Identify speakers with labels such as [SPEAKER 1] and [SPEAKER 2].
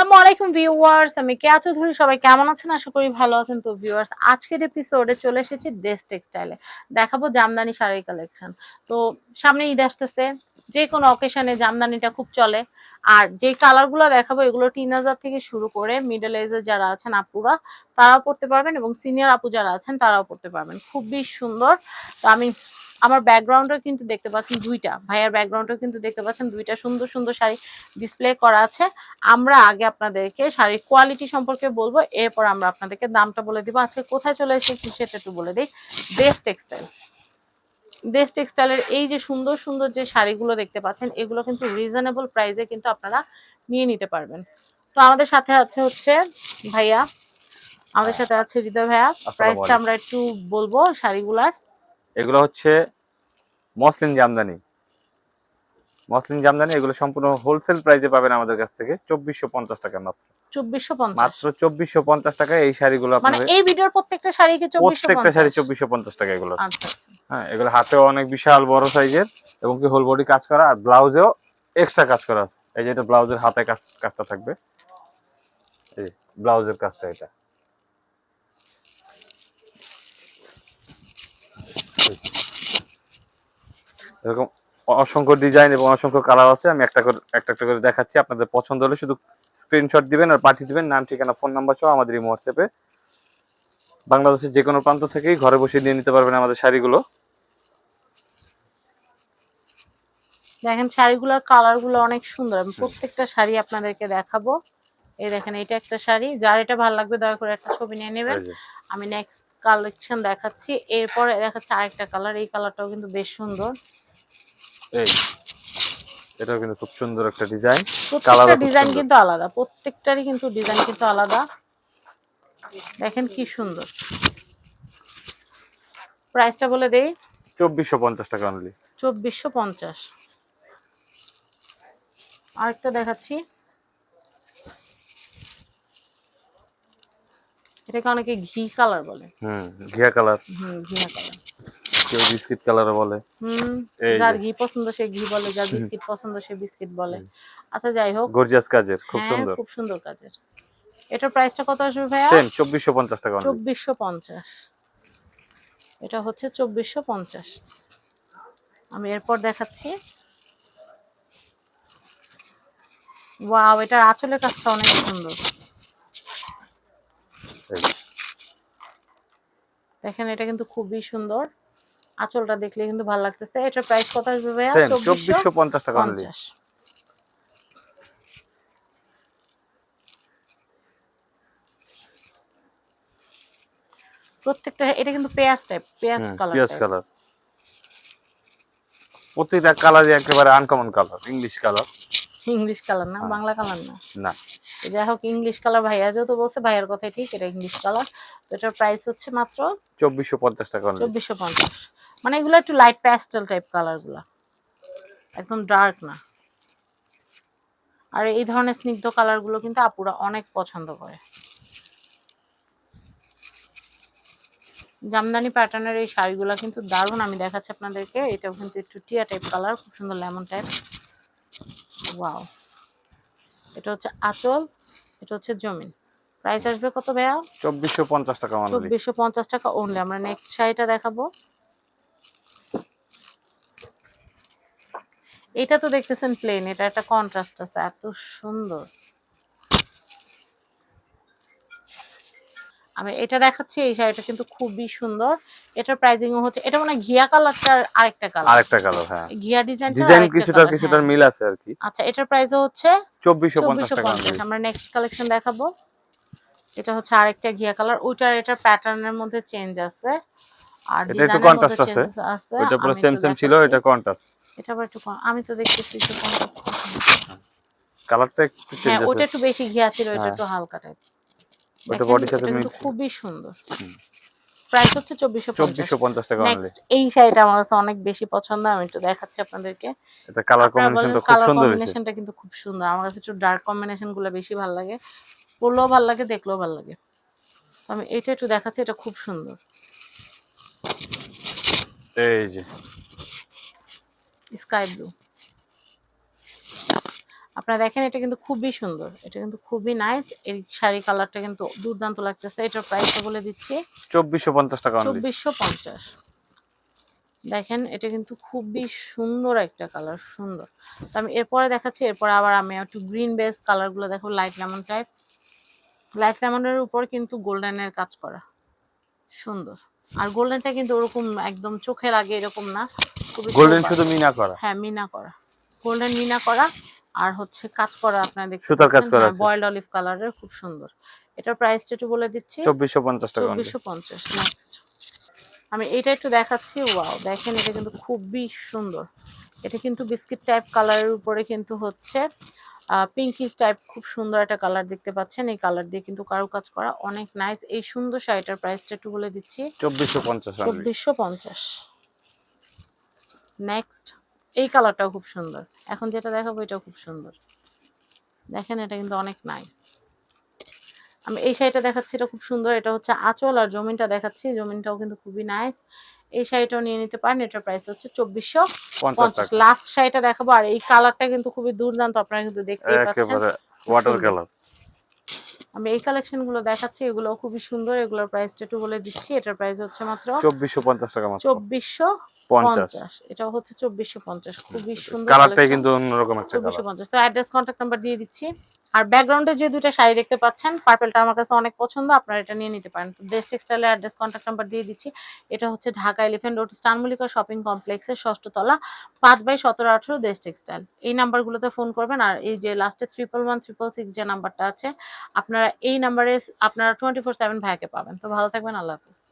[SPEAKER 1] আসসালামু আলাইকুম ভিউয়ার্স, আমি কেয়া চৌধুরী, সবাই কেমন আছেন? আশা করি ভালো আছেন। তো ভিউয়ার্স, আজকের এপিসোডে চলে এসেছি দেশ টেক্সটাইলে দেখাবো জামদানি শাড়ির কালেকশন তো সামনে ঈদ আসতেছে, যে কোনো অকেশনে জামদানিটা খুব চলে। আর যে কালারগুলো দেখাবো, এগুলো টিনাজার থেকে শুরু করে মিডল এজের যারা আছেন আপুরা, তারাও পড়তে পারবেন এবং সিনিয়র আপু যারা আছেন, তারাও পড়তে পারবেন। খুবই সুন্দর। তো আমি আমার ব্যাকগ্রাউন্ডও কিন্তু দেখতে পাচ্ছেন দুইটা। ভাইয়ার ব্যাকগ্রাউন্ডও কিন্তু দেখতে পাচ্ছেন দুইটা সুন্দর সুন্দর শাড়ি ডিসপ্লে করা আছে। আমরা আগে আপনাদেরকে শাড়ির কোয়ালিটি সম্পর্কে বলব এরপর আমরা আপনাদেরকে দামটা বলে দিব। আজকে কোথায় চলে এসেছি সেটা একটু বলে দিই। বেস্ট টেক্সটাইল দেশ টেক্সটাইলের এই যে সুন্দর সুন্দর যে শাড়িগুলো দেখতে পাচ্ছেন এগুলো কিন্তু রিজনেবল প্রাইসে কিন্তু আপনারা নিয়ে নিতে পারবেন। তো আমাদের সাথে আছে হচ্ছে ভাইয়া। আমাদের সাথে আছে হৃদয় ভাইয়া। প্রাইসটা আমরা একটু বলব শাড়িগুলার।
[SPEAKER 2] এগুলো হচ্ছে মসলিন জামদানি। মসলিন জামদানি এগুলো সম্পূর্ণ হোলসেল প্রাইসে পাবেন আমাদের কাছ থেকে চব্বিশশো পঞ্চাশ টাকা মাত্র। মাত্র চব্বিশশো পঞ্চাশ টাকায় এই শাড়িগুলো
[SPEAKER 1] মানে এই ভিডিওর প্রত্যেকটা শাড়ি
[SPEAKER 2] প্রত্যেকটা শাড়ি চব্বিশশো পঞ্চাশ টাকা এগুলো।
[SPEAKER 1] আচ্ছা আচ্ছা।
[SPEAKER 2] হ্যাঁ এগুলো হাতেও অনেক বিশাল বড় সাইজের এবং কি হোল বডি কাজ করা আর ব্লাউজেও এক্সট্রা কাজ করা আছে। এই যে এটা ব্লাউজের হাতে কাজ কাজটা থাকবে। এই ব্লাউজের কাজটা এটা। এরকম অসংখ্য ডিজাইন এবং অসংখ্য কালার আছে আমি একটা করে একটা একটা করে দেখাচ্ছি। আপনাদের পছন্দ হলে শুধু স্ক্রিনশট দিবেন আর পাঠিয়ে দিবেন। নাম ঠিকানা ফোন নাম্বার সহ আমাদের এই হোয়াটসঅ্যাপে বাংলাদেশের যে কোনো প্রান্ত থেকেই ঘরে বসে নিয়ে নিতে পারবেন আমাদের শাড়িগুলো।
[SPEAKER 1] দেখেন শাড়িগুলোর কালারগুলো অনেক সুন্দর। আমি প্রত্যেকটা শাড়ি আপনাদেরকে দেখাবো। এই দেখেন এটা একটা শাড়ি। যার এটা ভালো লাগবে দয়া করে একটা ছবি নিয়ে নেবেন। আমি নেক্সট কালেকশন দেখাচ্ছি। এরপরে দেখাচ্ছি আরেকটা কালার এই কালারটাও কিন্তু বেশ সুন্দর।
[SPEAKER 2] এই এটাও কিন্তু খুব সুন্দর একটা ডিজাইন
[SPEAKER 1] প্রত্যেকটা ডিজাইন কিন্তু আলাদা প্রত্যেকটারই কিন্তু ডিজাইন কিন্তু আলাদা। দেখেন কি সুন্দর। প্রাইসটা বলে দেই।
[SPEAKER 2] চব্বিশশো পঞ্চাশ টাকা অনলি
[SPEAKER 1] চব্বিশশো পঞ্চাশ। আরেকটা দেখাচ্ছি। এটাকে অনেকে ঘি কালার বলে।
[SPEAKER 2] হুম ঘিয়া কালার
[SPEAKER 1] হুম ঘিয়া কালার
[SPEAKER 2] কেউ বিস্কিট কালারও বলে।
[SPEAKER 1] হুম যার ঘি পছন্দ সে ঘি বলে যার বিস্কিট পছন্দ সে বিস্কিট বলে। আচ্ছা যাই হোক।
[SPEAKER 2] গর্জিয়াস কাজের খুব
[SPEAKER 1] হ্যাঁ
[SPEAKER 2] সুন্দর।
[SPEAKER 1] খুব সুন্দর কাজের। এটার প্রাইসটা কত আসবে ভাইয়া?
[SPEAKER 2] সেম চব্বিশশো পঞ্চাশ টাকা only।
[SPEAKER 1] চব্বিশশো পঞ্চাশ। এটা হচ্ছে চব্বিশশো পঞ্চাশ। আমি এরপর দেখাচ্ছি। ওয়াও এটার আঁচলের কাজটা অনেক সুন্দর। দেখেন এটা কিন্তু খুবই সুন্দর। আঁচলটা দেখলে কিন্তু ভালো লাগতেছে। এটার প্রাইস কত আসবে ভাইয়া?
[SPEAKER 2] সেম
[SPEAKER 1] চব্বিশশো
[SPEAKER 2] চব্বিশশো পঞ্চাশ টাকা only।
[SPEAKER 1] পঞ্চাশ। প্রত্যেকটা এটা কিন্তু পেঁয়াজ টাইপ পেঁয়াজ কালার
[SPEAKER 2] পেঁয়াজ কালার প্রত্যেকটা কালারই একেবারে uncommon colour English colour
[SPEAKER 1] English colour না
[SPEAKER 2] হ্যাঁ।
[SPEAKER 1] বাংলা কালার না।
[SPEAKER 2] না।
[SPEAKER 1] যাই হোক ইংলিশ কালার ভাইয়া যেহেতু বলছে ভাইয়ার কথাই ঠিক এটা ইংলিশ কালার তো এটার প্রাইস হচ্ছে মাত্র
[SPEAKER 2] চব্বিশশো পঞ্চাশ টাকা।
[SPEAKER 1] চব্বিশশো পঞ্চাশ। মানে এগুলো একটু লাইট প্যাস্টেল টাইপ কালারগুলা। একদম ডার্ক না। আর এই ধরনের স্নিগ্ধ কালারগুলো কিন্তু আপুরা অনেক পছন্দ করে। জামদানি প্যাটার্নের এই শাড়িগুলো কিন্তু দারুণ আমি দেখাচ্ছি আপনাদেরকে। এটাও কিন্তু একটু টিয়া টাইপ কালার খুব সুন্দর লেমন টাইপ ওয়াও এটা হচ্ছে আঁচল এটা হচ্ছে জমিন। প্রাইস আসবে কত ভাইয়া?
[SPEAKER 2] চব্বিশশো পঞ্চাশ টাকা
[SPEAKER 1] চব্বিশশো পঞ্চাশ টাকা অনলি আমরা নেক্সট শাড়িটা দেখাবো। এটা তো দেখতেছেন প্লেন এটা একটা কন্ট্রাস্ট আছে এত সুন্দর। আমি এটা দেখাচ্ছি এই শাড়িটা কিন্তু খুবই সুন্দর। এটার প্রাইসিং হচ্ছে এটা মানে ঘিয়া কালারটার আরেকটা কালার
[SPEAKER 2] আরেকটা কালার হ্যাঁ।
[SPEAKER 1] ঘিয়া ডিজাইন
[SPEAKER 2] ডিজাইন কিছুটা কিছুটার মিল আছে আর কি।
[SPEAKER 1] আচ্ছা এটার প্রাইস হচ্ছে
[SPEAKER 2] চব্বিশশো পঞ্চাশ
[SPEAKER 1] চব্বিশশো
[SPEAKER 2] টাকা
[SPEAKER 1] পঞ্চাশ। আমরা নেক্সট কালেকশন দেখাবো। এটা হচ্ছে আরেকটা ঘিয়া কালার ওইটার এটা প্যাটার্নের মধ্যে চেঞ্জ আছে। আর
[SPEAKER 2] এটা একটু contrast আছে। ওইটা পুরো সেম সেম ছিল এটা কন্ট্রাস্ট
[SPEAKER 1] এটা আবার একটু আমি তো দেখতেছি একটু contrast
[SPEAKER 2] কালারটা একটু
[SPEAKER 1] হ্যাঁ ওটা একটু বেশি ঘিয়া ছিল এটা
[SPEAKER 2] হ্যাঁ।
[SPEAKER 1] একটু হালকা টাইপ
[SPEAKER 2] ওটা বডির সাথে মিল
[SPEAKER 1] খুবই সুন্দর। প্রাইস হচ্ছে চব্বিশশো পঞ্চাশ।
[SPEAKER 2] চব্বিশশো পঞ্চাশ টাকা অনলি
[SPEAKER 1] নেক্সট এই শাড়িটা আমার কাছে অনেক বেশি পছন্দ আমি একটু দেখাচ্ছি আপনাদেরকে।
[SPEAKER 2] এটা কালার কম্বিনেশনটা খুব সুন্দর
[SPEAKER 1] কম্বিনেশনটা কিন্তু খুব সুন্দর। আমার কাছে একটু ডার্ক কম্বিনেশনগুলো বেশি ভালো লাগে। পরলেও ভালো লাগে দেখলেও ভালো লাগে। আমি এটা একটু দেখাচ্ছি এটা খুব সুন্দর।
[SPEAKER 2] এই যে।
[SPEAKER 1] স্কাই ব্লু আপনারা দেখেন এটা কিন্তু খুবই সুন্দর। এটা কিন্তু খুবই নাইস এই শাড়ি কালারটা কিন্তু দুর্দান্ত লাগতেছে। এটার প্রাইসটা বলে দিচ্ছি।
[SPEAKER 2] চব্বিশশো পঞ্চাশ টাকা
[SPEAKER 1] চব্বিশশো পঞ্চাশ। দেখেন এটা কিন্তু খুবই সুন্দর একটা কালার সুন্দর। তো আমি এরপরে দেখাচ্ছি এরপরে আবার আমি একটু গ্রিন বেস কালারগুলো দেখো লাইট লেমন টাইপ লাইট লেমনের উপর কিন্তু গোল্ডেনের কাজ করা। সুন্দর। আর গোল্ডেনটা কিন্তু ওরকম একদম চোখে লাগে এরকম না
[SPEAKER 2] গোল্ডেন শুধু মিনা করা?
[SPEAKER 1] হ্যাঁ মিনা করা। গোল্ডেন মিনা করা আর হচ্ছে কাজ করা আপনারা দেখতে
[SPEAKER 2] সুতার কাজ করা।
[SPEAKER 1] বয়েলড অলিভ কালারের খুব সুন্দর। এটার প্রাইসটা একটু বলে দিচ্ছি।
[SPEAKER 2] চব্বিশশো পঞ্চাশ টাকা অনলি
[SPEAKER 1] চব্বিশশো পঞ্চাশ নেক্সট আমি এটা একটু দেখাচ্ছি ওয়াও দেখেন এটা কিন্তু খুবই সুন্দর। এটা কিন্তু বিস্কিট টাইপ কালারের উপরে কিন্তু হচ্ছে পিঙ্কিস টাইপ খুব সুন্দর একটা কালার দেখতে পাচ্ছেন। এই কালার দিয়ে কিন্তু কারও কাজ করা অনেক নাইস এই সুন্দর শাড়িটার প্রাইসটা একটু বলে দিচ্ছি।
[SPEAKER 2] চব্বিশশো পঞ্চাশ
[SPEAKER 1] চব্বিশশো পঞ্চাশ। নেক্সট এই কালারটাও খুব সুন্দর। এখন যেটা দেখাবো এটাও খুব সুন্দর। দেখেন এটা কিন্তু অনেক নাইস আমি এই শাড়িটা দেখাচ্ছি এটা খুব সুন্দর। এটা হচ্ছে আঁচল আর জমিনটা দেখাচ্ছি। জমিনটাও কিন্তু খুবই নাইস এই শাড়িটাও নিয়ে নিতে পারেন। এটার প্রাইস হচ্ছে চব্বিশশো
[SPEAKER 2] পঞ্চাশ
[SPEAKER 1] লাস্ট শাড়িটা দেখাবো। আর এই কালারটা কিন্তু খুবই দুর্দান্ত আপনারা কিন্তু দেখতেই পাচ্ছেন।
[SPEAKER 2] ওয়াটার কালার
[SPEAKER 1] আমি এই কালেকশনগুলো দেখাচ্ছি এগুলো খুবই সুন্দর। এগুলোর প্রাইসটা একটু বলে দিচ্ছি। এটার প্রাইস হচ্ছে মাত্র
[SPEAKER 2] চব্বিশশো পঞ্চাশ টাকা মাত্র।
[SPEAKER 1] চব্বিশশো
[SPEAKER 2] পঞ্চাশ।
[SPEAKER 1] পঞ্চাশ। হচ্ছে চব্বিশশো পঞ্চাশ। খুবই সুন্দর
[SPEAKER 2] কালারটাই কিন্তু অন্যরকম
[SPEAKER 1] চব্বিশশো পঞ্চাশ। তো অ্যাড্রেস কন্ট্যাক্ট নাম্বার দিয়ে দিচ্ছি। আর ব্যাকগ্রাউন্ডে যে দুটো শাড়ি দেখতে পাচ্ছেন পার্পেলটা আমার কাছে অনেক পছন্দ, আপনারা এটা নিয়ে নিতে পারেন। তো দেশ টেক্সটাইলের অ্যাড্রেস কন্ট্যাক্ট নাম্বার দিয়ে দিচ্ছি। এটা হচ্ছে ঢাকা এলিফেন্ট রোড স্টানমলিকা শপিং কমপ্লেক্সের ষষ্ঠ তলা, পাঁচ বাই সতেরো আঠেরো দেশ টেক্সটাইল এই নাম্বারগুলোতে ফোন করবেন আর এই যে লাস্টে ট্রিপল ওয়ান ট্রিপল সিক্স যে নাম্বারটা আছে, আপনারা এই নাম্বারে আপনারা টোয়েন্টি ফোর সেভেন ভাইকে পাবেন। তো ভালো থাকবেন, আল্লাহ হাফিজ।